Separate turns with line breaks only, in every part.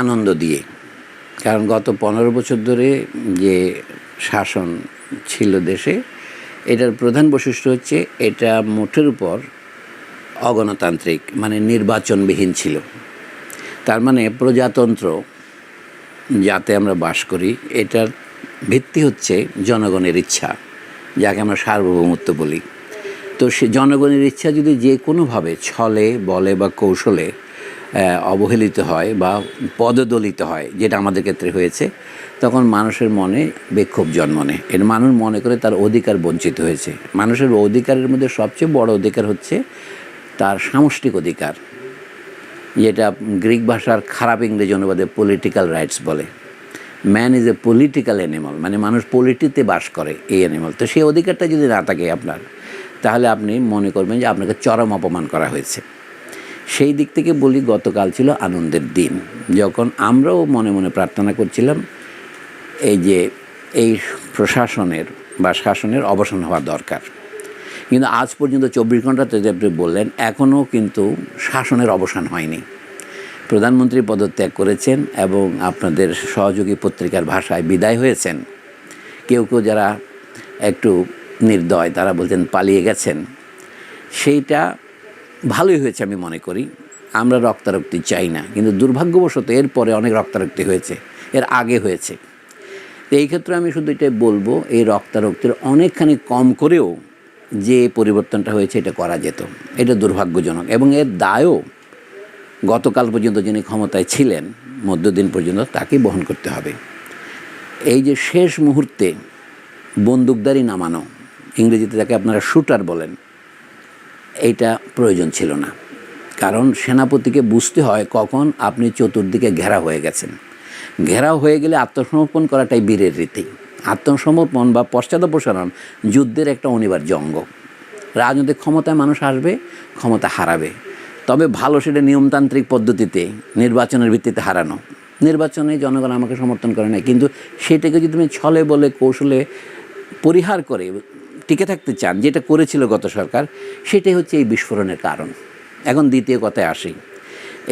আনন্দ দিয়ে। কারণ গত পনেরো বছর ধরে যে শাসন ছিল দেশে, এটার প্রধান বৈশিষ্ট্য হচ্ছে এটা মোটের উপর অগণতান্ত্রিক মানে নির্বাচনবিহীন ছিল। তার মানে প্রজাতন্ত্র যাতে আমরা বাস করি, এটার ভিত্তি হচ্ছে জনগণের ইচ্ছা, যাকে আমরা সার্বভৌমত্ব বলি। তো সে জনগণের ইচ্ছা যদি যে কোনোভাবে ছলে, বলে বা কৌশলে অবহেলিত হয় বা পদদলিত হয়, যেটা আমাদের ক্ষেত্রে হয়েছে, তখন মানুষের মনে বিক্ষোভ জন্ম নেয়। এর মানুষ মনে করে তার অধিকার বঞ্চিত হয়েছে। মানুষের অধিকারের মধ্যে সবচেয়ে বড় অধিকার হচ্ছে তার সামষ্টিক অধিকার, যেটা গ্রিক ভাষার খারাপ ইংরেজি অনুবাদে পলিটিক্যাল রাইটস বলে। Man is a political animal মানে মানুষ পলিটিতে বাস করে এই অ্যানিমাল তো সেই অধিকারটা যদি না থাকে আপনার, তাহলে আপনি মনে করবেন যে আপনাকে চরম অপমান করা হয়েছে। সেই দিক থেকে বলি, গতকাল ছিল আনন্দের দিন। যখন আমরাও মনে মনে প্রার্থনা করছিলাম, এই যে এই প্রশাসনের বা শাসনের অবসান হওয়া দরকার। কিন্তু আজ পর্যন্ত চব্বিশ ঘন্টাতে আপনি বললেন, এখনও কিন্তু শাসনের অবসান হয়নি। প্রধানমন্ত্রী পদত্যাগ করেছেন এবং আপনাদের সহযোগী পত্রিকার ভাষায় বিদায় হয়েছেন। কেউ কেউ যারা একটু নির্দয়, তারা বলছেন পালিয়ে গেছেন। সেইটা ভালোই হয়েছে আমি মনে করি। আমরা রক্তারক্তি চাই না, কিন্তু দুর্ভাগ্যবশত এরপরে অনেক রক্তারক্তি হয়েছে, এর আগে হয়েছে। এই ক্ষেত্রে আমি শুধু এটাই বলব, এই রক্তারক্তির অনেকখানি কম করেও যে পরিবর্তনটা হয়েছে এটা করা যেত। এটা দুর্ভাগ্যজনক এবং এর দায়ও গতকাল পর্যন্ত যিনি ক্ষমতায় ছিলেন, মধ্যদিন পর্যন্ত তাকে বহন করতে হবে। এই যে শেষ মুহূর্তে বন্দুকদারি নামানো, ইংরেজিতে যাকে আপনারা শুটার বলেন এইটা প্রয়োজন ছিল না। কারণ সেনাপতিকে বুঝতে হয় কখন আপনি চতুর্দিকে ঘেরা হয়ে গেছেন। ঘেরাও হয়ে গেলে আত্মসমর্পণ করাটাই বীরের রীতি। আত্মসমর্পণ বা পশ্চাদপসারণ যুদ্ধের একটা অনিবার্য অঙ্গ। রাজনৈতিক ক্ষমতায় মানুষ আসবে, ক্ষমতা হারাবে। তবে ভালো সেটা নিয়মতান্ত্রিক পদ্ধতিতে, নির্বাচনের ভিত্তিতে হারানো। নির্বাচনে জনগণ আমাকে সমর্থন করে না কিন্তু সেটাকে যদি তুমি ছলে বলে, কৌশলে পরিহার করে টিকে থাকতে চান, যেটা করেছিল গত সরকার, সেটাই হচ্ছে এই বিস্ফোরণের কারণ। এখন দ্বিতীয় কথায় আসি।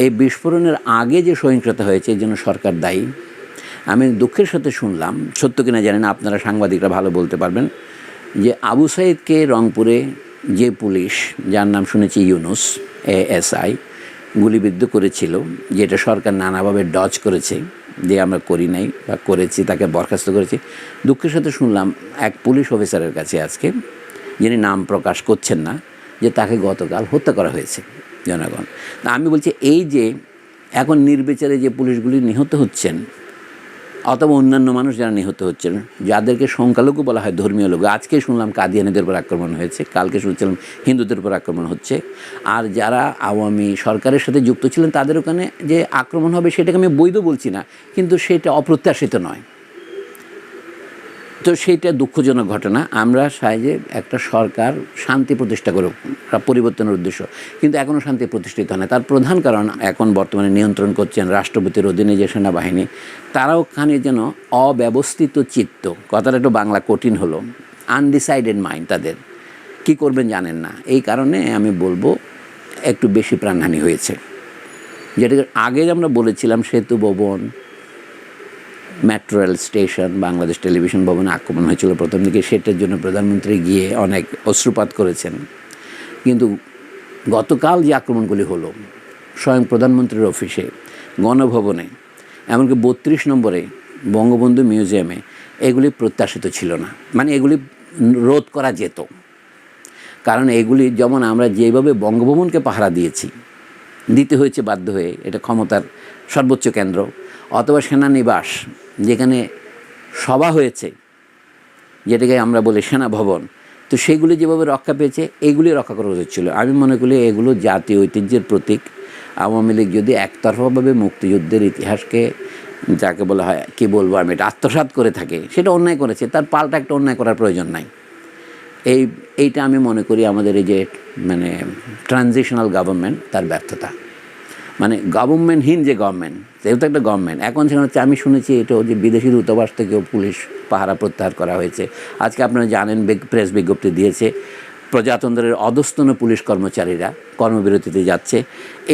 এই বিস্ফোরণের আগে যে সহিংসতা হয়েছে এর জন্য সরকার দায়ী। আমি দুঃখের সাথে শুনলাম, সত্য কিনা জানি না, আপনারা সাংবাদিকরা ভালো বলতে পারবেন, যে আবু সাইদকে রংপুরে যে পুলিশ, যার নাম শুনেছি ইউনুস, এএসআই, গুলিবিদ্ধ করেছিল, যেটা সরকার নানাভাবে ডজ করেছে যে আমরা করি নাই বা করেছি, তাকে বরখাস্ত করেছি। দুঃখের সাথে শুনলাম এক পুলিশ অফিসারের কাছে আজকে, যিনি নাম প্রকাশ করছেন না, যে তাকে গতকাল হত্যা করা হয়েছে জনগণ। তা আমি বলছি, এই যে এখন নির্বিচারে যে পুলিশগুলি নিহত হচ্ছেন অথবা অন্যান্য মানুষ যারা নিহত হচ্ছেন যাদেরকে সংখ্যালঘু বলা হয় ধর্মীয় লোক, আজকে শুনলাম কাদিয়ানিদের উপর আক্রমণ হয়েছে, কালকে শুনছিলাম হিন্দুদের উপর আক্রমণ হচ্ছে। আর যারা আওয়ামী সরকারের সাথে যুক্ত ছিলেন, তাদের ওখানে যে আক্রমণ হবে সেটাকে আমি বৈধ বলছি না, কিন্তু সেটা অপ্রত্যাশিত নয়। তো সেইটা দুঃখজনক ঘটনা। আমরা চাই যে একটা সরকার শান্তি প্রতিষ্ঠা করুক পরিবর্তনের উদ্দেশ্য। কিন্তু এখনও শান্তি প্রতিষ্ঠিত হয় না। তার প্রধান কারণ এখন বর্তমানে নিয়ন্ত্রণ করছেন রাষ্ট্রপতির অধীনে যে সেনাবাহিনী, তারাও খানি যেন অব্যবস্থিত চিত্ত। কথাটা একটু বাংলা কঠিন হলো। আনডিসাইডেড মাইন্ড তাদের। কি করবেন জানেন না। এই কারণে আমি বলব, একটু বেশি প্রাণহানি হয়েছে। যেটা আগে আমরা বলেছিলাম, সেতু ভবন metro rail station, Bangladesh television ভবনে আক্রমণ হয়েছিল প্রথম দিকে। সেটার জন্য প্রধানমন্ত্রী গিয়ে অনেক অশ্রুপাত করেছেন। কিন্তু গতকাল যে আক্রমণগুলি হলো, স্বয়ং প্রধানমন্ত্রীর অফিসে, গণভবনে, এমনকি বত্রিশ নম্বরে, বঙ্গবন্ধু মিউজিয়ামে, এগুলি প্রত্যাশিত ছিল না। মানে এগুলি রোধ করা যেত। কারণ এগুলি যেমন আমরা যেভাবে বঙ্গভবনকে পাহারা দিয়েছি, দিতে হয়েছে বাধ্য হয়ে, এটা ক্ষমতার সর্বোচ্চ কেন্দ্র, অথবা সেনানিবাস যেখানে সভা হয়েছে, যেটাকে আমরা বলি সেনা ভবন তো সেগুলি যেভাবে রক্ষা পেয়েছে এইগুলি রক্ষা করা উচিত ছিল। আমি মনে করি এগুলো জাতীয় ঐতিহ্যের প্রতীক। আওয়ামী লীগ যদি একতরফাভাবে মুক্তিযুদ্ধের ইতিহাসকে যাকে বলা হয়, কী বলব আমি, এটা আত্মসাৎ করে থাকে, সেটা অন্যায় করেছে, তার পাল্টা একটা অন্যায় করার প্রয়োজন নাই। এই, এইটা আমি মনে করি আমাদের এই যে মানে ট্রানজিশনাল গভর্নমেন্ট তার ব্যর্থতা। মানে গভর্নমেন্টহীন যে গভর্নমেন্ট যেহেতু একটা গভর্নমেন্ট এখন সেখানে হচ্ছে আমি শুনেছি এটা যে বিদেশি দূতাবাস থেকেও পুলিশ পাহারা প্রত্যাহার করা হয়েছে। আজকে আপনারা জানেন প্রেস বিজ্ঞপ্তি দিয়েছে, প্রজাতন্ত্রের অধস্তন পুলিশ কর্মচারীরা কর্মবিরতিতে যাচ্ছে।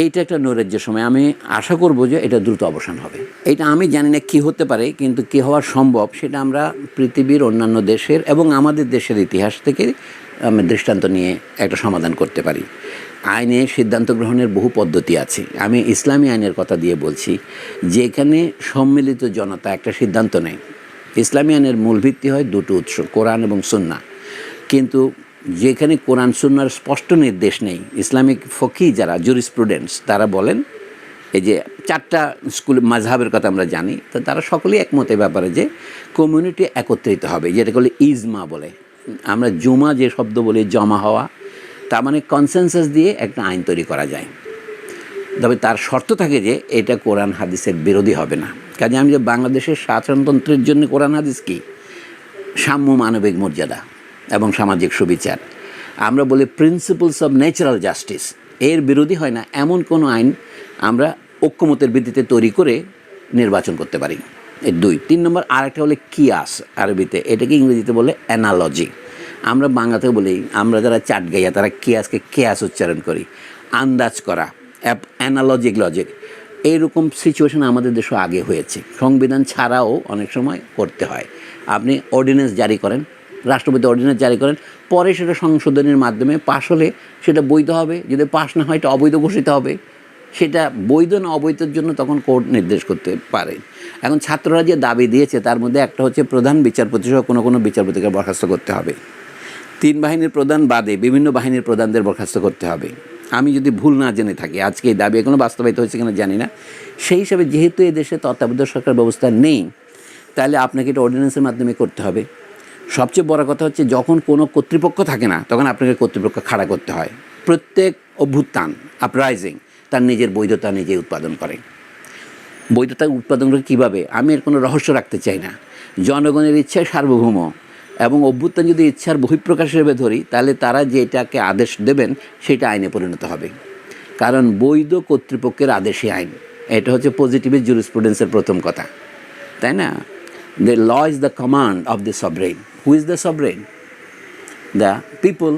এইটা একটা নৈরাজ্যের সময়। আমি আশা করব যে এটা দ্রুত অবসান হবে। এটা আমি জানি না কী হতে পারে, কিন্তু কী হওয়া সম্ভব সেটা আমরা পৃথিবীর অন্যান্য দেশের এবং আমাদের দেশের ইতিহাস থেকে আমি দৃষ্টান্ত নিয়ে একটা সমাধান করতে পারি। আইনে সিদ্ধান্ত গ্রহণের বহু পদ্ধতি আছে। আমি ইসলামী আইনের কথা দিয়ে বলছি, যেখানে সম্মিলিত জনতা একটা সিদ্ধান্ত নেয়। ইসলামী আইনের মূল ভিত্তি হয় দুটো উৎস, কোরআন এবং সুন্না। কিন্তু যেখানে কোরআন সুন্নার স্পষ্ট নির্দেশ নেই, ইসলামিক ফকি যারা জুরিসপ্রুডেন্টস তারা বলেন, এই যে চারটা স্কুল মাঝহাবের কথা আমরা জানি, তো তারা সকলেই একমত এই ব্যাপারে যে কমিউনিটি একত্রিত হবে যেটা বলে ইজমা বলে। আমরা জুমা যে শব্দ বলি, জমা হওয়া তার মানে কনসেনসাস দিয়ে একটা আইন তৈরি করা যায়। তবে তার শর্ত থাকে যে, এটা কোরআন হাদিসের বিরোধী হবে না। কাজে আমি যে বাংলাদেশের শাসনতন্ত্রের জন্য কোরআন হাদিস কি? সাম্য মানবিক মর্যাদা এবং সামাজিক সুবিচার। আমরা বলি প্রিন্সিপলস অফ ন্যাচারাল জাস্টিস এর বিরোধী হয় না, এমন কোনো আইন আমরা ঐক্যমতের ভিত্তিতে তৈরি করে নির্বাচন করতে পারি। এই দুই। তিন নম্বর, আরেকটা হলে কিয়াস আরবিতে। এটাকে ইংরেজিতে বলে অ্যানালজি আমরা বাংলাতে বলি, আমরা যারা চাট গাইয়া, তারা কিয়াসকে কেয়াস উচ্চারণ করি। আন্দাজ করা, অ্যাপ, অ্যানালজিক লজিক। এইরকম সিচুয়েশন আমাদের দেশে আগে হয়েছে। সংবিধান ছাড়াও অনেক সময় করতে হয়। আপনি অর্ডিন্যান্স জারি করেন, রাষ্ট্রপতি অর্ডিন্যান্স জারি করেন, পরে সেটা সংশোধনের মাধ্যমে পাশ হলে সেটা বৈধ হবে। যদি পাশ না হয়, এটা অবৈধ ঘোষিত হবে। সেটা বৈধ না অবৈধের জন্য তখন কোর্ট নির্দেশ করতে পারে। এখন ছাত্ররা যে দাবি দিয়েছে, তার মধ্যে একটা হচ্ছে প্রধান বিচারপতি সহ কোনো কোনো বিচারপতিকে বরখাস্ত করতে হবে। তিন বাহিনীর প্রধান বাদে বিভিন্ন বাহিনীর প্রধানদের বরখাস্ত করতে হবে। আমি যদি ভুল না জেনে থাকি, আজকে এই দাবি এখনও বাস্তবায়িত হয়েছে কিনা জানি না। সেই হিসাবে যেহেতু এই দেশে তত্ত্বাবধায়ক সরকার ব্যবস্থা নেই, তাহলে আপনাকে এটা অর্ডিন্যান্সের মাধ্যমে করতে হবে। সবচেয়ে বড় কথা হচ্ছে যখন কোনো কর্তৃপক্ষ থাকে না, তখন আপনাকে কর্তৃপক্ষ খাড়া করতে হয়। প্রত্যেক অভ্যুত্থান আপরাইজিং তার নিজের বৈধতা নিজে উৎপাদন করে। বৈধতা উৎপাদন করে কীভাবে? আমি এর কোনো রহস্য রাখতে চাই না। জনগণের ইচ্ছায় সার্বভৌম। এবং অভ্যুত্থান যদি ইচ্ছার বহিঃপ্রকাশ হিসেবে ধরি, তাহলে তারা যেটাকে আদেশ দেবেন, সেটা আইনে পরিণত হবে। কারণ বৈধ কর্তৃপক্ষের আদেশে আইন। এটা হচ্ছে পজিটিভের জুরিসপ্রুডেন্সের প্রথম কথা। তাই না? The law is the command of the sovereign who is the sovereign the people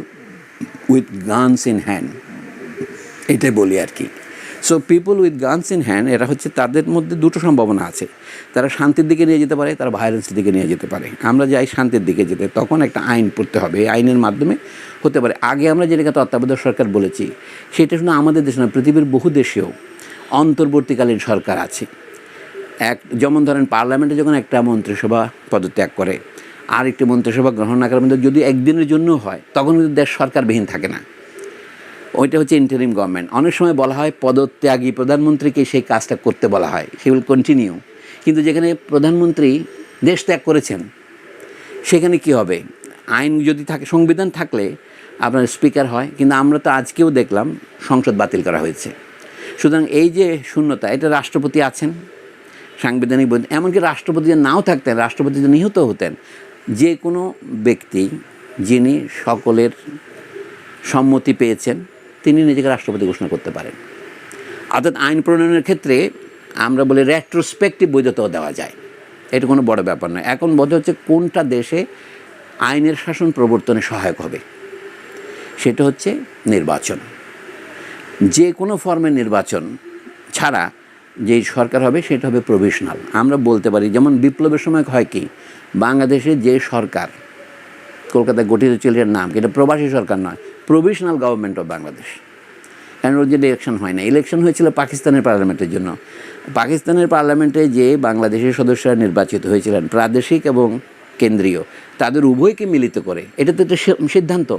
with guns in hand এটাই বলি আর কি। So people with guns in hand এরা হচ্ছে তাদের মধ্যে দুটো সম্ভাবনা আছে। তারা শান্তির দিকে নিয়ে যেতে পারে, তারা ভায়োলেন্সের দিকে নিয়ে যেতে পারে। আমরা যাই শান্তির দিকে যেতে, তখন একটা আইন পড়তে হবে। এই আইনের মাধ্যমে হতে পারে। আগে আমরা যেটাকে তত্ত্বাবধায়ক সরকার বলেছি, সেটা শুধু আমাদের দেশে নয়, পৃথিবীর বহু দেশেও অন্তর্বর্তীকালীন সরকার আছে। এক, যেমন ধরেন পার্লামেন্টে যখন একটা মন্ত্রিসভা পদত্যাগ করে আর একটি মন্ত্রিসভা গ্রহণ না করার মধ্যে যদি একদিনের জন্য হয়, তখন কিন্তু দেশ সরকারবিহীন থাকে না। ওইটা হচ্ছে ইন্টারিম গভর্নমেন্ট অনেক সময় বলা হয় পদত্যাগী প্রধানমন্ত্রীকে সেই কাজটা করতে বলা হয়। সে উইল কন্টিনিউ কিন্তু যেখানে প্রধানমন্ত্রী দেশ ত্যাগ করেছেন, সেখানে কি হবে? আইন যদি থাকে, সংবিধান থাকলে আপনার স্পিকার হয়, কিন্তু আমরা তো আজকেও দেখলাম সংসদ বাতিল করা হয়েছে। সুতরাং এই যে শূন্যতা, এটা রাষ্ট্রপতি আছেন, সাংবিধানিক বৈধ, এমনকি রাষ্ট্রপতি যদি নাও থাকতেন, রাষ্ট্রপতি যদি নিহত হতেন, যে কোনো ব্যক্তি যিনি সকলের সম্মতি পেয়েছেন, তিনি নিজেকে রাষ্ট্রপতি ঘোষণা করতে পারেন। অর্থাৎ আইন প্রণয়নের ক্ষেত্রে আমরা বলি রেট্রোস্পেক্টিভ বৈধতাও দেওয়া যায়। এটা কোনো বড় ব্যাপার নয়। এখন বোধ হচ্ছে কোনটা দেশে আইনের শাসন প্রবর্তনে সহায়ক হবে। সেটা হচ্ছে নির্বাচন। যে কোনো ফর্মের নির্বাচন ছাড়া যেই সরকার হবে, সেটা হবে প্রভিশনাল আমরা বলতে পারি, যেমন বিপ্লবের সময় হয় কি, বাংলাদেশে যে সরকার, কলকাতায় গঠিত ছিল নাম, এটা প্রবাসী সরকার নয় প্রভিশনাল গভর্নমেন্ট অফ বাংলাদেশ কারণ যে ইলেকশন হয় না। ইলেকশন হয়েছিল পাকিস্তানের পার্লামেন্টের জন্য। পাকিস্তানের পার্লামেন্টে যে বাংলাদেশের সদস্যরা নির্বাচিত হয়েছিলেন, প্রাদেশিক এবং কেন্দ্রীয়, তাদের উভয়কে মিলিত করে, এটা তো একটা সিদ্ধান্ত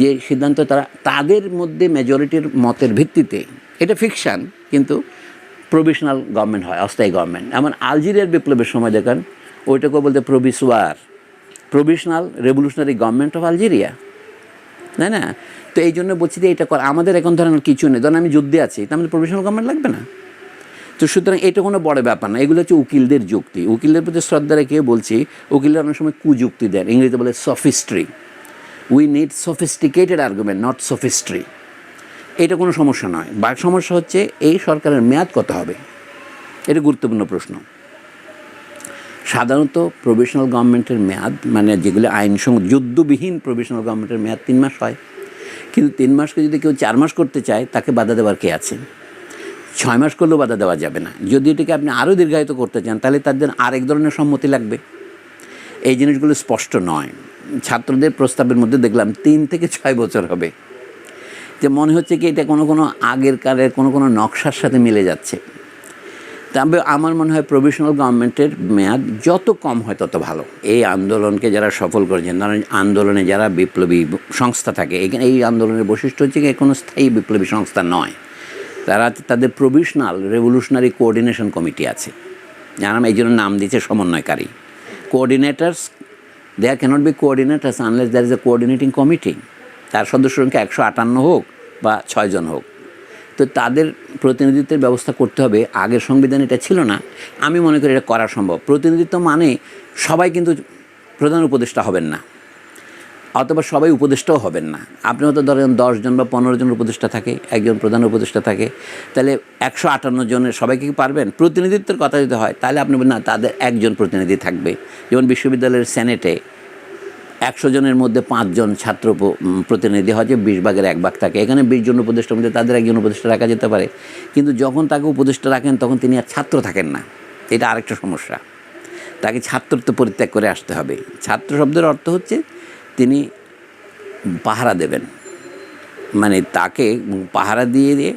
যে সিদ্ধান্ত তারা, তাদের মধ্যে মেজরিটির মতের ভিত্তিতে, এটা ফিকশান কিন্তু প্রভিশনাল গভর্নমেন্ট হয়, অস্থায়ী গভর্নমেন্ট এমন আলজেরিয়ার বিপ্লবের সময় দেখেন ওইটাকে বলতে প্রভিসওয়ার provisional revolutionary government of Algeria তাই না? তো এই জন্য বলছি যে এটা কর, আমাদের এখন ধরেন কিছু নেই। ধরেন আমি যুদ্ধে আছি, তার মানে প্রফেশনাল গভর্নমেন্ট লাগবে না? তো সুতরাং এটা কোনো বড় ব্যাপার না, এগুলো হচ্ছে উকিলদের যুক্তি। উকিলদের প্রতি শ্রদ্ধা রেখে বলছি, উকিলরা অনেক সময় কুযুক্তি দেন, ইংরেজিতে বলে sophistry we need sophisticated argument not sophistry এটা কোনো সমস্যা নয়। বা সমস্যা হচ্ছে, এই সরকারের মেয়াদ কত হবে? এটা গুরুত্বপূর্ণ প্রশ্ন। সাধারণত প্রভিশনাল গভর্নমেন্টের মেয়াদ মানে যেগুলো আইনসঙ্গ যুদ্ধবিহীন প্রভিশনাল গভর্নমেন্টের মেয়াদ তিন মাস হয়। কিন্তু তিন মাসকে যদি কেউ চার মাস করতে চায়, তাকে বাধা দেওয়ার কে আছে? ছয় মাস করলেও বাধা দেওয়া যাবে না। যদি এটাকে আপনি আরও দীর্ঘায়িত করতে চান, তাহলে তাদের আরেক ধরনের সম্মতি লাগবে। এই জিনিসগুলো স্পষ্ট নয়। ছাত্রদের প্রস্তাবের মধ্যে দেখলাম তিন থেকে ছয় বছর হবে। যে মনে হচ্ছে কি এটা কোনো কোনো আগের কালের কোনো কোনো নকশার সাথে মিলে যাচ্ছে। তবে আমার মনে হয় প্রভিশনাল গভর্নমেন্টের মেয়াদ যত কম হয় তত ভালো। এই আন্দোলনকে যারা সফল করেছেন, ধরেন আন্দোলনে যারা বিপ্লবী সংস্থা থাকে, এখানে এই আন্দোলনের বৈশিষ্ট্য হচ্ছে কি, কোনো স্থায়ী বিপ্লবী সংস্থা নয়। তারা তাদের প্রভিশনাল রেভলিউশনারি কোঅর্ডিনেশন কমিটি আছে। যারা এই জন্য নাম দিয়েছে সমন্বয়কারী। Coordinators there cannot be coordinators unless there is a coordinating committee তার সদস্য সংখ্যা একশো আটান্ন হোক বা ছয়জন হোক। তো তাদের প্রতিনিধিত্বের ব্যবস্থা করতে হবে। আগের সংবিধান এটা ছিল না। আমি মনে করি এটা করা সম্ভব। প্রতিনিধিত্ব মানে সবাই কিন্তু প্রধান উপদেষ্টা হবেন না। অথবা সবাই উপদেষ্টাও হবেন না। আপনি হয়তো ধরেন দশজন বা পনেরো জন উপদেষ্টা থাকে, একজন প্রধান উপদেষ্টা থাকে। তাহলে একশো আটান্ন জনের সবাইকে কি পারবেন? প্রতিনিধিত্বের কথা যদি হয়, তাহলে আপনি না, তাদের একজন প্রতিনিধি থাকবে। যেমন বিশ্ববিদ্যালয়ের সেনেটে একশো জনের মধ্যে পাঁচজন ছাত্র প্রতিনিধি হয় যে বিশ ভাগের এক ভাগ থাকে। এখানে বিশ জন উপদেষ্টার মধ্যে তাদের একজন উপদেষ্টা রাখা যেতে পারে। কিন্তু যখন তাকে উপদেষ্টা রাখেন, তখন তিনি আর ছাত্র থাকেন না। এটা আরেকটা সমস্যা। তাকে ছাত্রত্ব পরিত্যাগ করে আসতে হবে। ছাত্র শব্দের অর্থ হচ্ছে তিনি পাহারা দেবেন। মানে তাকে পাহারা দিয়ে দিয়ে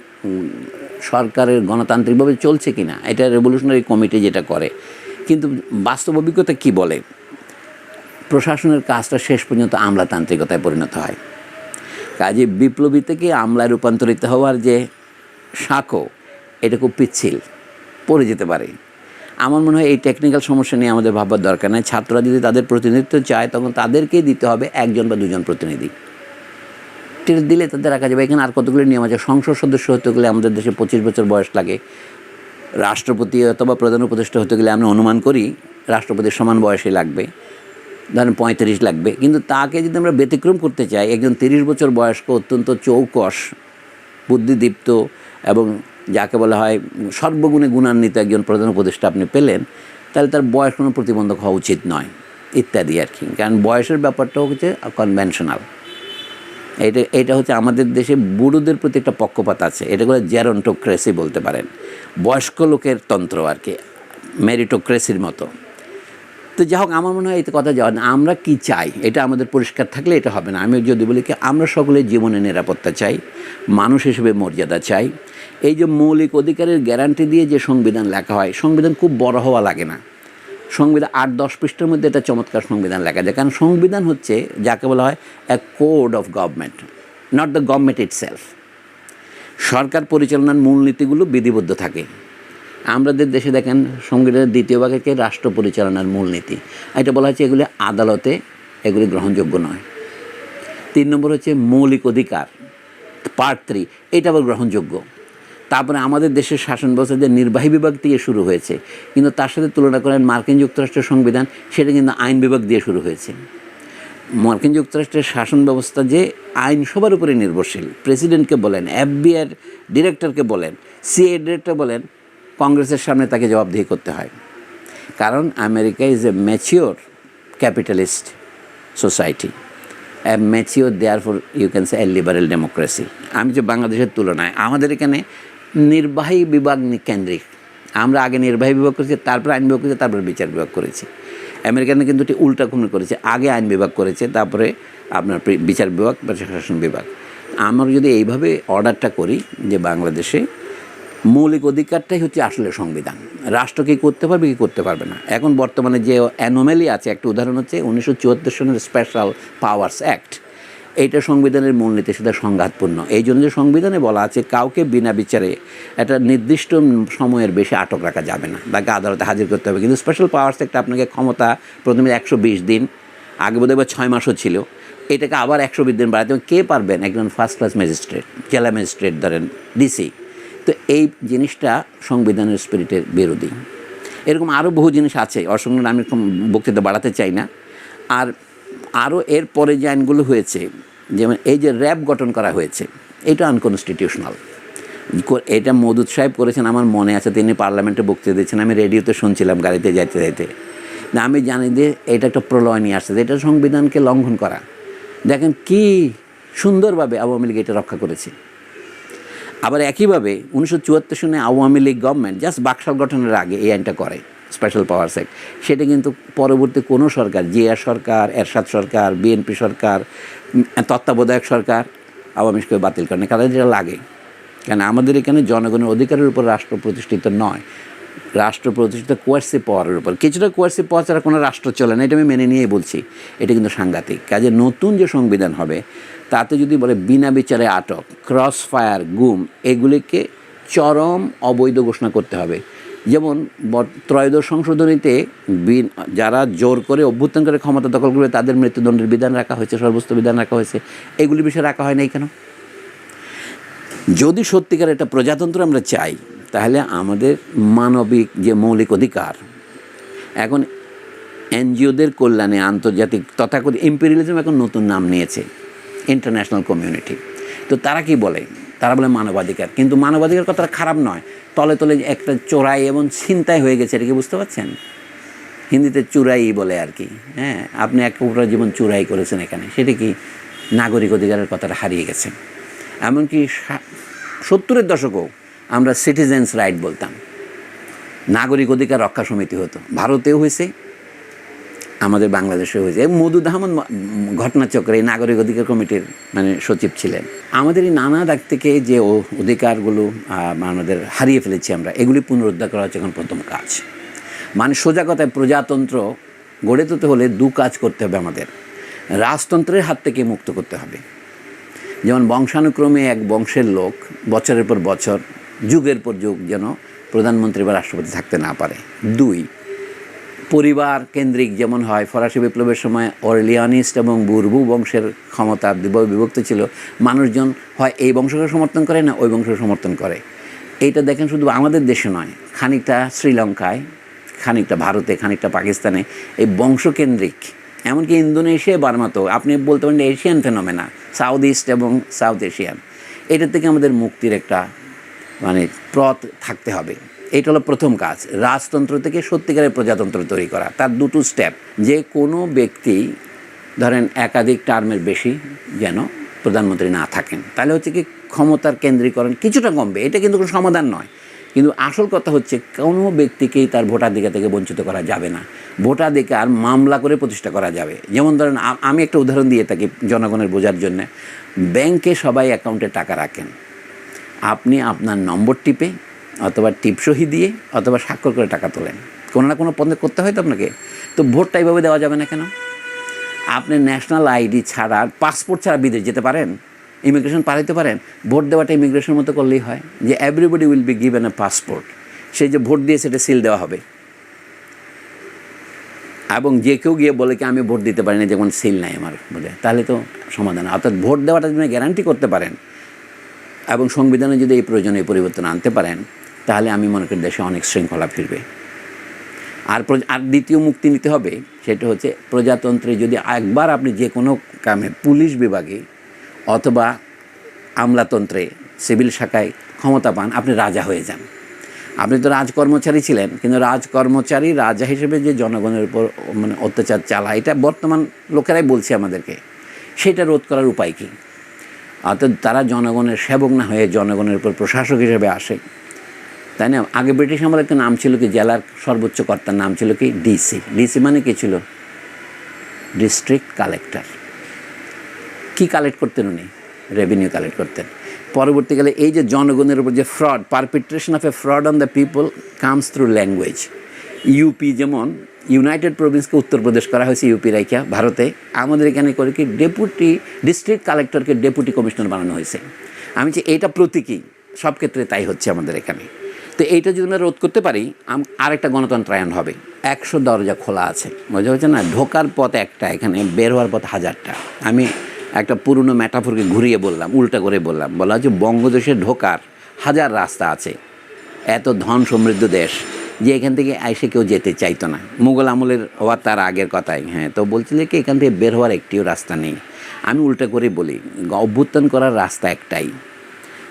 সরকারের গণতান্ত্রিকভাবে চলছে কি না এটা রেভলিউশনারি কমিটি যেটা করে। কিন্তু বাস্তব অভিজ্ঞতা কী বলে? প্রশাসনের কাজটা শেষ পর্যন্ত আমলাতান্ত্রিকতায় পরিণত হয়। কাজে বিপ্লবী থেকে আমলায় রূপান্তরিত হওয়ার যে সাঁকো, এটা খুব পিচ্ছিল, পড়ে যেতে পারে। আমার মনে হয় এই টেকনিক্যাল সমস্যা নিয়ে আমাদের ভাববার দরকার নেই। ছাত্ররা যদি তাদের প্রতিনিধিত্ব চায়, তখন তাদেরকেই দিতে হবে একজন বা দুজন প্রতিনিধি। টের দিলে তাদের রাখা যাবে। এখানে আর কতগুলো নিয়ম আছে? সংসদ সদস্য হতে গেলে আমাদের দেশে পঁচিশ বছর বয়স লাগে। রাষ্ট্রপতি অথবা প্রধান উপদেষ্টা হতে গেলে আমরা অনুমান করি, রাষ্ট্রপতির সমান বয়সে লাগবে। ধরেন পঁয়ত্রিশ লাগবে। কিন্তু তাকে যদি আমরা ব্যতিক্রম করতে চাই, একজন তিরিশ বছর বয়স্ক, অত্যন্ত চৌকস, বুদ্ধিদীপ্ত এবং যাকে বলা হয় সর্বগুণে গুণান্বিত একজন প্রধান উপদেষ্টা আপনি পেলেন, তাহলে তার বয়স কোনো প্রতিবন্ধক হওয়া উচিত নয়, ইত্যাদি আর কি। কারণ বয়সের ব্যাপারটা হচ্ছে কনভেনশনাল এটা এটা হচ্ছে আমাদের দেশে বুড়োদের প্রতি একটা পক্ষপাত আছে এটা করে জ্যারন্টোক্রেসি বলতে পারেন। বয়স্ক লোকের তন্ত্র আর কি মেরিটোক্রেসির মতো। তো যাই হোক, আমার মনে হয় এতে কথা যাওয়া না। আমরা কি চাই? এটা আমাদের পরিষ্কার থাকলে এটা হবে না। আমি যদি বলি কি, আমরা সকলে জীবনে নিরাপত্তা চাই, মানুষ হিসেবে মর্যাদা চাই। এই যে মৌলিক অধিকারের গ্যারান্টি দিয়ে যে সংবিধান লেখা হয়, সংবিধান খুব বড় হওয়া লাগে না। সংবিধান আট, দশ পৃষ্ঠার মধ্যে এটা চমৎকার সংবিধান লেখা যায়। কারণ সংবিধান হচ্ছে, যাকে বলা হয় a code of government not the government itself সরকার পরিচালনার মূলনীতিগুলো বিধিবদ্ধ থাকে। আমাদের দেশে দেখেন সংবিধানের দ্বিতীয় ভাগকে রাষ্ট্র পরিচালনার মূলনীতি। এটা বলা হচ্ছে এগুলি আদালতে এগুলি গ্রহণযোগ্য নয়। তিন নম্বর হচ্ছে মৌলিক অধিকার পার্ট থ্রি এটা আবার গ্রহণযোগ্য। তারপরে আমাদের দেশের শাসন ব্যবস্থা যে নির্বাহী বিভাগ দিয়ে শুরু হয়েছে, কিন্তু তার সাথে তুলনা করেন মার্কিন যুক্তরাষ্ট্রের সংবিধান, সেটা কিন্তু আইন বিভাগ দিয়ে শুরু হয়েছে। মার্কিন যুক্তরাষ্ট্রের শাসন ব্যবস্থা যে আইনসভার উপরে নির্ভরশীল, প্রেসিডেন্টকে বলেন এফবিআর ডিরেক্টরকে বলেন সিএ ডিরেক্টর বলেন কংগ্রেসের সামনে তাকে জবাবদিহি করতে হয়। কারণ America is a mature capitalist society mature therefore you can say a liberal democracy আমি যে বাংলাদেশের তুলনায়, আমাদের এখানে নির্বাহী বিভাগ কেন্দ্রিক। আমরা আগে নির্বাহী বিভাগ করেছি, তারপর আইন বিভাগ করেছি, তারপরে বিচার বিভাগ করেছি। আমেরিকানে কিন্তু এটি উল্টা খুমি করেছে। আগে আইন বিভাগ করেছে, তারপরে আপনার বিচার বিভাগ বা শাসন বিভাগ। আমরা যদি এইভাবে অর্ডারটা করি যে বাংলাদেশে মৌলিক অধিকারটাই হচ্ছে আসলে সংবিধান। রাষ্ট্র কি করতে পারবে, কি করতে পারবে না। এখন বর্তমানে যে অ্যানোমেলি আছে, একটা উদাহরণ হচ্ছে উনিশশো চুয়াত্তর সনের স্পেশাল পাওয়ার্স অ্যাক্ট এইটা সংবিধানের মূলনীতির সাথে সংঘাতপূর্ণ। এই জন্য যে সংবিধানে বলা আছে, কাউকে বিনা বিচারে একটা নির্দিষ্ট সময়ের বেশি আটক রাখা যাবে না। তাকে আদালতে হাজির করতে হবে। কিন্তু স্পেশাল পাওয়ার্স একটা আপনাকে ক্ষমতা প্রথমে একশো বিশ দিন, আগে বোধহয় বা ছয় মাসও ছিল। এটাকে আবার একশো বিশ দিন বাড়াতে। কে পারবেন? একজন ফার্স্ট ক্লাস ম্যাজিস্ট্রেট জেলা ম্যাজিস্ট্রেট ধরেন ডিসি তো এই জিনিসটা সংবিধানের স্পিরিটের বিরোধী। এরকম আরও বহু জিনিস আছে অসংখ্য আমি এরকম বক্তৃতা বাড়াতে চাই না। আর আরও এর পরে যে আইনগুলো হয়েছে, যেমন এই যে র্যাব গঠন করা হয়েছে, এটা আনকনস্টিটিউশনাল এটা মদুদ সাহেব করেছেন, আমার মনে আছে, তিনি পার্লামেন্টে বক্তৃতা দিয়েছেন, আমি রেডিওতে শুনছিলাম গাড়িতে যাইতে যাইতে। না আমি জানি যে এটা একটা প্রলয় নিয়ে আসছে এটা সংবিধানকে লঙ্ঘন করা। দেখেন কি সুন্দরভাবে আওয়ামী লীগ এটা রক্ষা করেছে। আবার একইভাবে উনিশশো চুয়াত্তর সনে আওয়ামী লীগ গভর্নমেন্ট জাস্ট বাকশাল গঠনের আগে এই আইনটা করে স্পেশাল পাওয়ার অ্যাক্ট সেটা কিন্তু পরবর্তী কোনো সরকার জিয়া সরকার এরশাদ সরকার বিএনপি সরকার তত্ত্বাবধায়ক সরকার, আওয়ামী লীগকে বাতিল করে না কারণ এটা লাগে। কেন? আমাদের এখানে জনগণের অধিকারের উপর রাষ্ট্র প্রতিষ্ঠিত নয়। রাষ্ট্র প্রতিষ্ঠিত কোয়ার্সি পাওয়ারের উপর। কিছুটা কোয়ার্সি পাওয়ার ছাড়া কোনো রাষ্ট্র চলে না, এটা আমি মেনে নিয়েই বলছি। এটা কিন্তু সাংঘাতিক। কাজে নতুন যে সংবিধান হবে, তাতে যদি বলে বিনা বিচারে আটক ক্রস ফায়ার গুম, এগুলিকে চরম অবৈধ ঘোষণা করতে হবে। যেমন ত্রয়োদশ সংশোধনীতে যারা জোর করে অভ্যুত্থান করে ক্ষমতা দখল করবে, তাদের মৃত্যুদণ্ডের বিধান রাখা হয়েছে সর্বোচ্চ বিধান রাখা হয়েছে। এগুলি বিষয়ে রাখা হয় নাই কেন? যদি সত্যিকার একটা প্রজাতন্ত্র আমরা চাই তাহলে আমাদের মানবিক যে মৌলিক অধিকার, এখন এনজিওদের কল্যাণে আন্তর্জাতিক তথাকথিত ইম্পেরিয়ালিজম এখন নতুন নাম নিয়েছে ইন্টারন্যাশনাল কমিউনিটি তো তারা কি বলে? তারা বলে মানবাধিকার। কিন্তু মানবাধিকার কথাটা খারাপ নয়। তলে তলে একটা চোরাই এবং ছিনতাই হয়ে গেছে, এটা কি বুঝতে পারছেন? হিন্দিতে চুরাই বলে আর কি হ্যাঁ? আপনি এক পুরো জীবন চুরাই করেছেন এখানে, সেটা কি নাগরিক অধিকারের কথাটা হারিয়ে গেছে? এমনকি সত্তরের দশকও আমরা সিটিজেন্স রাইট বলতাম। নাগরিক অধিকার রক্ষা সমিতি হতো। ভারতেও হয়েছে, আমাদের বাংলাদেশেও হয়েছে। মধু ম- ঘটনাচক্রে এই নাগরিক অধিকার কমিটির মানে সচিব ছিলেন। আমাদের এই নানা দিক থেকে যে অধিকারগুলো আমাদের হারিয়ে ফেলেছি আমরা, এগুলি পুনরুদ্ধার করা হচ্ছে এখন প্রথম কাজ। মানে সোজা কথায় প্রজাতন্ত্র গড়ে তুলতে হলে দু কাজ করতে হবে আমাদের। রাজতন্ত্রের হাত থেকে মুক্ত করতে হবে। যেমন বংশানুক্রমে এক বংশের লোক, বছরের পর বছর যুগের পর যুগ যেন প্রধানমন্ত্রী বা রাষ্ট্রপতি থাকতে না পারে। দুই, পরিবার কেন্দ্রিক যেমন হয়, ফরাসি বিপ্লবের সময় অরলিয়ানিস্ট এবং বুর্বু বংশের ক্ষমতা বিভক্ত ছিল, মানুষজন হয় এই বংশকে সমর্থন করে না ওই বংশকে সমর্থন করে। এইটা দেখেন শুধু আমাদের দেশে নয়, খানিকটা শ্রীলঙ্কায়, খানিকটা ভারতে, খানিকটা পাকিস্তানে এই বংশকেন্দ্রিক, এমনকি ইন্দোনেশিয়া বার্মাতেও আপনি বলতে পারেন এশিয়ান ফেনোমেনা, সাউথ ইস্ট এবং সাউথ এশিয়ান। এটা থেকে আমাদের মুক্তির একটা মানে পথ থাকতে হবে। এটা হলো প্রথম কাজ, রাজতন্ত্র থেকে সত্যিকারের প্রজাতন্ত্র তৈরি করা। তার দুটো স্টেপ যে কোনো ব্যক্তি ধরেন একাধিক টার্মের বেশি যেন প্রধানমন্ত্রী না থাকেন, তাহলে হচ্ছে কি ক্ষমতার কেন্দ্রীকরণ কিছুটা কমবে, এটা কিন্তু কোনো সমাধান নয়। কিন্তু আসল কথা হচ্ছে কোনো ব্যক্তিকেই তার ভোটাধিকার থেকে বঞ্চিত করা যাবে না। ভোটাধিকার মামলা করে প্রতিষ্ঠা করা যাবে। যেমন ধরেন আমি একটা উদাহরণ দিয়ে থাকি জনগণের বোঝার জন্য। ব্যাংকে সবাই অ্যাকাউন্টে টাকা রাখেন। আপনি আপনার নম্বর টিপে অথবা টিপসহি দিয়ে অথবা স্বাক্ষর করে টাকা তোলেন। কোনো না কোনো পদে করতে হয় তো আপনাকে। তো ভোটটা এইভাবে দেওয়া যাবে না কেন? আপনি ন্যাশনাল আইডি ছাড়া পাসপোর্ট ছাড়া বিদেশ যেতে পারেন ইমিগ্রেশন পাঠাইতে পারেন, ভোট দেওয়াটা ইমিগ্রেশন মতো করলেই হয় যে everybody will be given a passport সে যে ভোট দিয়ে সেটা সিল দেওয়া হবে। এবং যে কেউ গিয়ে বলে কি আমি ভোট দিতে পারি না যেমন সিল নাই আমার বলে। তাহলে তো সমাধান। অর্থাৎ ভোট দেওয়াটা যদি গ্যারান্টি করতে পারেন। এবং সংবিধানে যদি এই প্রয়োজনীয় পরিবর্তন আনতে পারেন, তাহলে আমি মনে করি দেশে অনেক শৃঙ্খলা ফিরবে। আর আর দ্বিতীয় মুক্তি নিতে হবে, সেটা হচ্ছে প্রজাতন্ত্রে যদি একবার আপনি যে কোনো কামে পুলিশ বিভাগে অথবা আমলাতন্ত্রে সিভিল শাখায় ক্ষমতা পান, আপনি রাজা হয়ে যান। আপনি তো রাজকর্মচারী ছিলেন, কিন্তু রাজকর্মচারী রাজা হিসেবে যে জনগণের উপর মানে অত্যাচার চালায়, এটা বর্তমান লোকেরাই বলছে আমাদেরকে। সেটা রোধ করার উপায় কী? অর্থাৎ তারা জনগণের সেবক না হয়ে জনগণের উপর প্রশাসক হিসেবে আসে। তাই না? আগে ব্রিটিশ আমলের একটা নাম ছিল কি? জেলার সর্বোচ্চ কর্তার নাম ছিল কি? ডিসি। ডিসি মানে কী ছিল? District collector. কি কালেক্ট করতেন উনি? রেভিনিউ কালেক্ট করতেন। পরবর্তীকালে এই যে জনগণের উপর যে fraud perpetration of a fraud on the people comes through language UP যেমন ইউনাইটেড প্রভিন্সকে উত্তরপ্রদেশ করা হয়েছে, ইউপি রাইকা ভারতে। আমাদের এখানে করে কি ডেপুটি, ডিস্ট্রিক্ট কালেক্টরকে ডেপুটি কমিশনার বানানো হয়েছে। আমি যে এইটা প্রতীকী, সব ক্ষেত্রে তাই হচ্ছে আমাদের এখানে। তো এইটা যদি আমরা রোধ করতে পারি আরেকটা গণতন্ত্রায়ন হবে। একশো দরজা খোলা আছে। বোঝা হচ্ছে না? ঢোকার পথ একটা, এখানে বের হওয়ার পথ হাজারটা। আমি একটা পুরনো ম্যাটাফোরকে ঘুরিয়ে বললাম, উল্টা করে বললাম। বলা হচ্ছে বঙ্গদেশে ঢোকার হাজার রাস্তা আছে। এত ধন সমৃদ্ধ দেশ। যে এখান থেকে এসে কেউ যেতে চাইতো না। মুঘল আমলের হওয়ার তার আগের কথাই হ্যাঁ। তো বলছিল কি, এখান থেকে বের হওয়ার একটিও রাস্তা নেই। আমি উল্টা করে বলি, অভ্যুত্থান করার রাস্তা একটাই।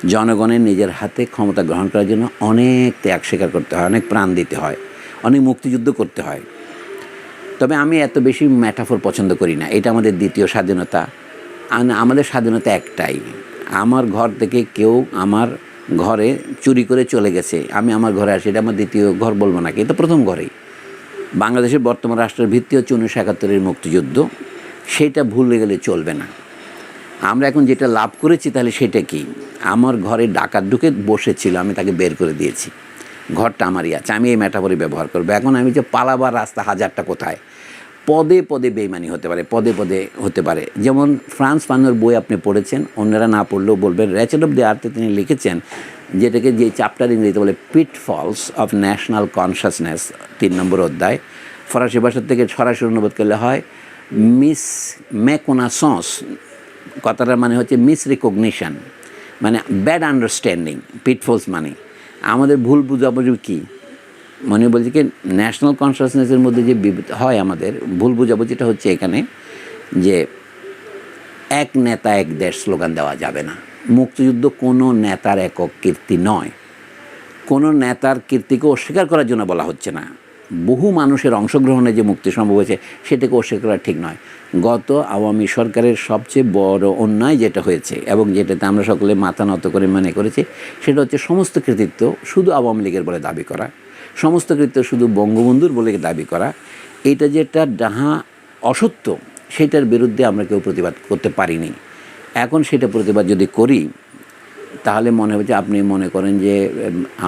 জনগণের নিজের হাতে ক্ষমতা গ্রহণ করার জন্য অনেক ত্যাগ স্বীকার করতে হয়, অনেক প্রাণ দিতে হয়, অনেক মুক্তিযুদ্ধ করতে হয়। তবে আমি এত বেশি ম্যাটাফোর পছন্দ করি না। এটা আমাদের দ্বিতীয় স্বাধীনতা। আমাদের স্বাধীনতা একটাই। আমার ঘর থেকে কেউ আমার ঘরে চুরি করে চলে গেছে। আমি আমার ঘরে আসি, এটা আমার দ্বিতীয় ঘর বলব নাকি? এটা প্রথম ঘরেই। বাংলাদেশের বর্তমান রাষ্ট্রের ভিত্তি হচ্ছে উনিশশো একাত্তরের মুক্তিযুদ্ধ। সেটা ভুলে গেলে চলবে না। আমরা এখন যেটা লাভ করেছি তাহলে সেটা কি? আমার ঘরে ডাকাত ঢুকে বসেছিল, আমি তাকে বের করে দিয়েছি। ঘরটা আমারই আছে, আমি এই ম্যাটাফরি ব্যবহার করব। এখন আমি যে পালাবার রাস্তা হাজারটা কোথায়? পদে পদে বেইমানি হতে পারে, পদে পদে হতে পারে। যেমন ফ্রান্স ফানোর বই আপনি পড়েছেন, অন্যরা না পড়লেও বলবেন র্যাচেট অফ দি আর্থে তিনি লিখেছেন, যেটাকে যে চ্যাপ্টার ইংরেজিতে বলে pitfalls of national consciousness তিন নম্বর অধ্যায়। ফরাসি ভাষা থেকে সরাসরি অনুবাদ করলে হয় মিস মেকোনাসন্স কথাটার মানে হচ্ছে মিস রিকগনিশন মানে ব্যাড আন্ডারস্ট্যান্ডিং পিটফলস মানে। আমাদের ভুল বুঝাবুঝি কী? মনে বলছি কি ন্যাশনাল কনসাসনেসের মধ্যে যে হয় আমাদের, ভুল বুঝাবুঝিটা হচ্ছে এখানে যে এক নেতা, এক দেশ স্লোগান দেওয়া যাবে না। মুক্তিযুদ্ধ কোনো নেতার একক কীর্তি নয়। কোনো নেতার কীর্তিকে অস্বীকার করার জন্য বলা হচ্ছে না। বহু মানুষের অংশগ্রহণে যে মুক্তি সম্ভব হয়েছে, সেটাকে অস্বীকার করা ঠিক নয়। গত আওয়ামী সরকারের সবচেয়ে বড় অন্যায় যেটা হয়েছে এবং যেটাতে আমরা সকলে মাথা নত করে মনে করেছি, সেটা হচ্ছে সমস্ত কৃতিত্ব শুধু আওয়ামী লীগের বলে দাবি করা। সমস্ত কৃতিত্ব শুধু বঙ্গবন্ধুর বলে দাবি করা, এটা যেটা ডাহা অসত্য, সেটার বিরুদ্ধে আমরা কেউ প্রতিবাদ করতে পারিনি। এখন সেটা প্রতিবাদ যদি করি, তাহলে মনে হবে যে আপনি মনে করেন যে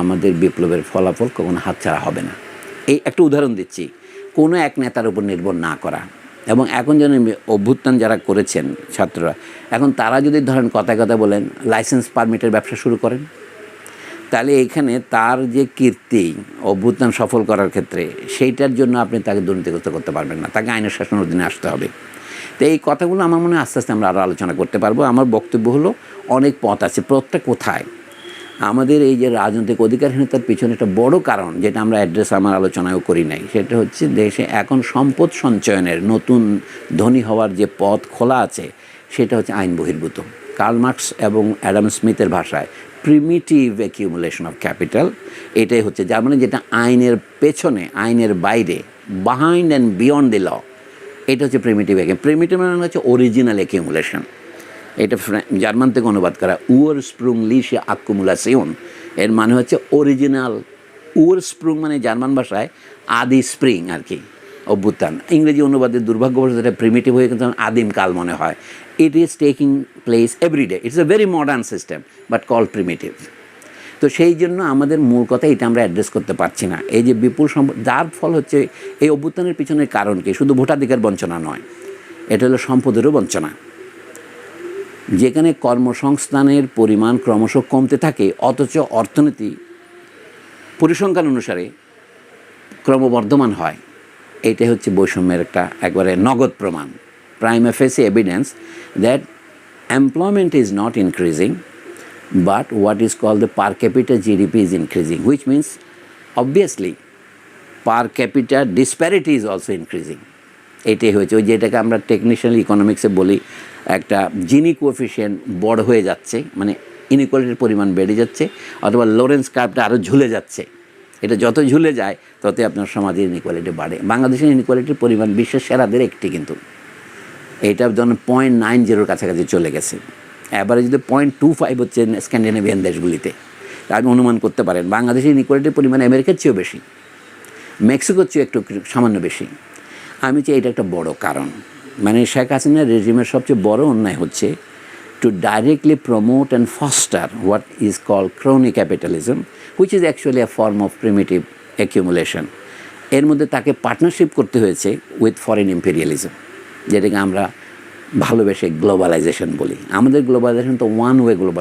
আমাদের বিপ্লবের ফলাফল কখনো হাতছাড়া হবে না। এই একটা উদাহরণ দিচ্ছি, কোনো এক নেতার উপর নির্ভর না করা এবং এখন যেন অভ্যুত্থান যারা করেছেন ছাত্ররা, এখন তারা যদি ধরেন কথায় কথা বলেন লাইসেন্স পারমিটের ব্যবসা শুরু করেন। তাহলে এইখানে তার যে কীর্তি, অভ্যুত্থান সফল করার ক্ষেত্রে, সেইটার জন্য আপনি তাকে দুর্নীতিগ্রস্ত করতে পারবেন না। তাকে আইনের শাসনের অধীনে আসতে হবে। তো এই কথাগুলো আমার মনে আস্তে আস্তে আমরা আরও আলোচনা করতে পারব। আমার বক্তব্য হলো, অনেক পথ আছে। পথটা কোথায়? আমাদের এই যে রাজনৈতিক অধিকারহীনতার পিছনে একটা বড় কারণ, যেটা আমরা অ্যাড্রেস আমার আলোচনায়ও করি নাই, সেটা হচ্ছে দেশে এখন সম্পদ সঞ্চয়নের নতুন ধনী হওয়ার যে পথ খোলা আছে, সেটা হচ্ছে আইন বহির্ভূত। কার্ল মার্কস এবং অ্যাডাম স্মিথের ভাষায় প্রিমিটিভ অ্যাকিউমুলেশন অফ ক্যাপিটাল এটাই হচ্ছে যার মানে যেটা আইনের পেছনে, আইনের বাইরে behind and beyond the law এটা হচ্ছে প্রিমিটিভ অ্যাকিউম প্রিমিটিভ মানে হচ্ছে অরিজিনাল অ্যাকিউমুলেশন এটা জার্মান থেকে অনুবাদ করা উয়ার স্প্রুং লিশে আকুমুলাসিউন এর মানে হচ্ছে অরিজিনাল উয়ার স্প্রুং মানে জার্মান ভাষায় আদি স্প্রিং আর কি, অভ্যুত্থান। ইংরেজি অনুবাদের দুর্ভাগ্যবশত এটা প্রিমিটিভ হয়ে কিন্তু আদিম কাল মনে হয়। It is taking place everyday it's a very modern system but call primitive তো সেই জন্য আমাদের মূল কথা এটা আমরা অ্যাড্রেস করতে পারছি না। এই যে বিপুল যার ফল হচ্ছে এই অভ্যুত্থানের পিছনের কারণ কি? শুধু ভোটাধিকার বঞ্চনা নয়, এটা হলো সম্পদেরও বঞ্চনা। যেখানে কর্মসংস্থানের পরিমাণ ক্রমশ কমতে থাকে, অথচ অর্থনীতি পরিসংখ্যান অনুসারে ক্রমবর্ধমান হয়। এইটাই হচ্ছে বৈষম্যের একটা একবারে নগদ প্রমাণ। Prima facie evidence that employment is not increasing but what is called the per capita GDP is increasing, which means obviously per capita disparity is also increasing. এটাই হয়েছে। ওই যেটাকে আমরা টেকনিশিয়াল ইকোনমিক্সে বলি একটা জিনি কোএফিসিয়েন্ট বড় হয়ে যাচ্ছে মানে ইনইকুয়ালিটির পরিমাণ বেড়ে যাচ্ছে অথবা লোরেন্স কার্ভটা আরও ঝুলে যাচ্ছে। এটা যত ঝুলে যায় ততই আপনার সমাজের ইনইকুয়ালিটি বাড়ে। বাংলাদেশের ইনইকুয়ালিটির পরিমাণ বিশ্বের সেরাদের একটি কিন্তু। এটা ধরুন পয়েন্ট নাইন জিরোর কাছাকাছি চলে গেছে। এবারে যদি পয়েন্ট টু ফাইভ হচ্ছে স্ক্যান্ডিনেভিয়ান দেশগুলিতে আপনি অনুমান করতে পারেন, বাংলাদেশের ইনইকুয়ালিটির পরিমাণ আমেরিকার চেয়েও বেশি, মেক্সিকোর চেয়ে একটু সামান্য বেশি। আমি চাই এটা একটা বড় কারণ। মানে শেখ হাসিনার রেজিমের সবচেয়ে বড় অন্যায় হচ্ছে to directly promote and foster what is call crony capitalism which is actually a form of primitive accumulation এর মধ্যে তাকে পার্টনারশিপ করতে হয়েছে উইথ ফরেন ইম্পেরিয়ালিজম যেটাকে আমরা ভালোবেসে গ্লোবালাইজেশন বলি। আমাদের গ্লোবালাইজেশন তো ওয়ান ওয়ে গ্লোবাল